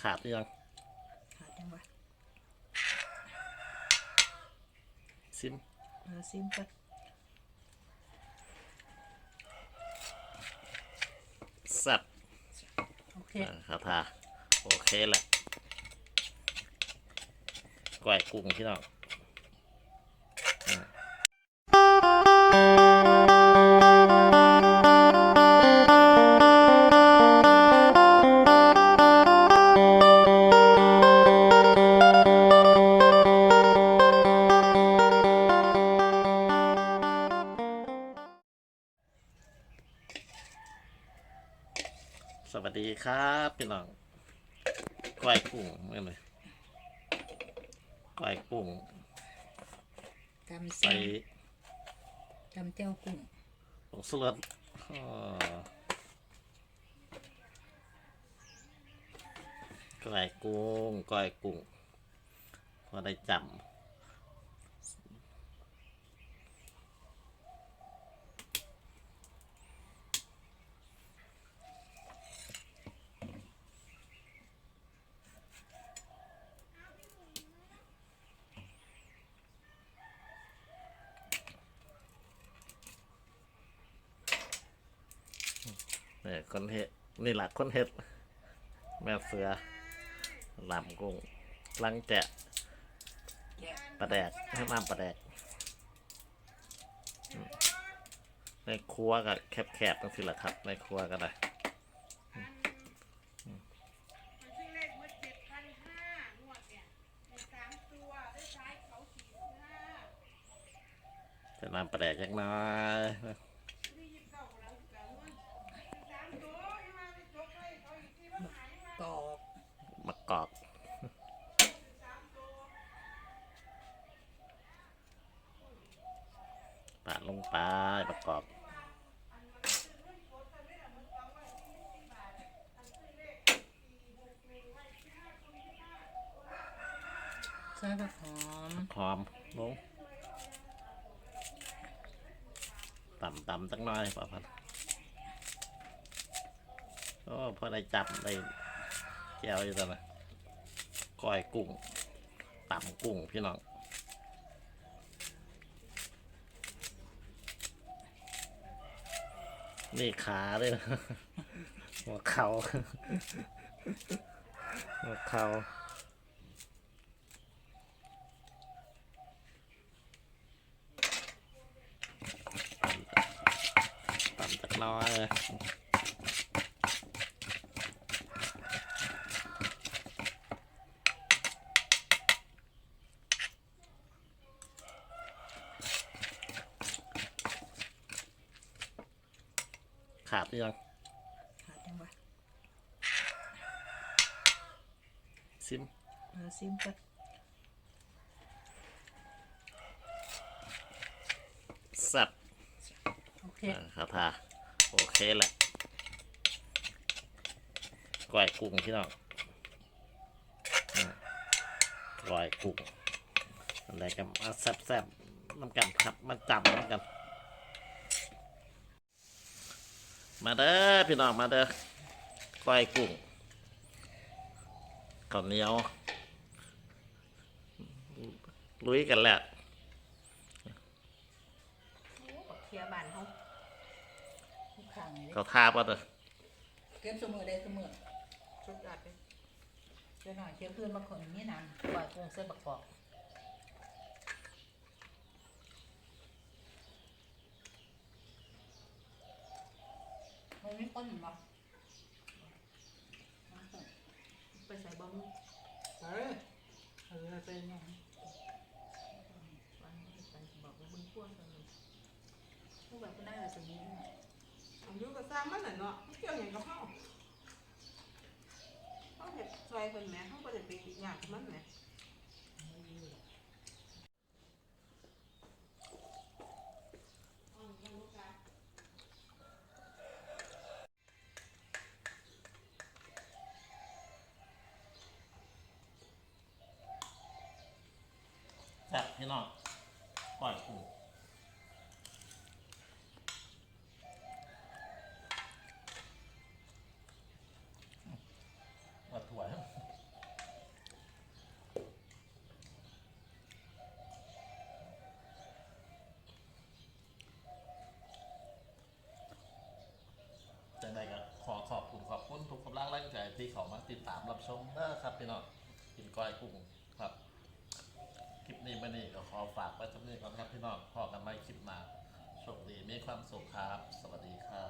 ขาดหรือยังขาดยังวะซิมเออซิมก่อนสับโอเคอ่าครับท่าโอเคแหละก้อยกุ้งพี่น้อง ดีครับพี่น้องก้อยกุ้งเมื่อไหร่ก้อยกุ้งตำใส่เส้นตำเจ้ากุ้งผงสุรสอ๋อก้อยกุ้งก้อยกุ้งพอได้จำ นี่คนเฮ็ดนี่แหละคนเฮ็ด แม่เสือลำกุ้งลังแกะแกะแดกให้น้ำปลาแดกในครัวก็แคบๆตั้งสิละครับ ในครัวก็ได้มันเลขเมื่อเจ็ดพันห้างวดเนี่ยจะนำปลาแดกจักหน้อย ที่ยิบเก้าแล้วกับเงินสามตัวยังมาไปจกให้เขาอีกที่ว่าหายมาก รอก มะกอกปาด ลงไปประกอบ ใส่ผักหอมหอมลงต่ำต่ำจักหน้อยป่ะพันโอ้พอได้จับได้แก้วอยู่ตอนนะก้อยกุ้งต่ำกุ้งพี่น้อง นี่ขาเลยนะหัวเข่าหัวเข่าต่ำจักน้อยเลย ขาดหรือยังขาดยังวะซิมเออซิมก่อนสับโอเคอ่าครับท่าโอเคแหละก้อยกุ้งพี่น้องอืมก้อยกุ้งอะไรกันมาแซ่บๆน้ำกันครับมาจับน้ำกัน มาเด้อพี่น้องมาเด้อก้อยกุ้งข้าวเหนียวลุยกันแหละเคียบานเขาทุกครั้งเลยเขาทาปะเด้อเก็บเสมอได้เสมอสุดยอดเลยเดี๋ยวหน่อยเคี่ยวคืนมาคนนี้นานปล่อยกุ้งเส้นประกอบ มันไม่ต้นหรอไปใส่บอมเออเออเป็นไงวันนี้ไปบอกว่ามึงพ่วงกันเลยพวกแบบก็ได้อะไรสักนิดหน่อยอายุก็สร้างมันน่ะเนาะไม่เกี่ยวอย่างกับเขาเขาเห็ดซอยคนแหมเขาก็จะไปอยากมันแหม พี่น้องปล่อยปูว่าถั่วจังใดก็ขอขอบคุณขอบคุณทุกกำลังแรงใจที่เขามาติดตามรับชมนะครับพี่น้องกินก้อยกุ้งครับ ลิปนี้มานี่ก็ขอฝากไว้สำหรับนี้ก่อนครับพี่น้องพอกันไม่คลิปมาโชคดีมีความสุขครับ สวัสดีครับ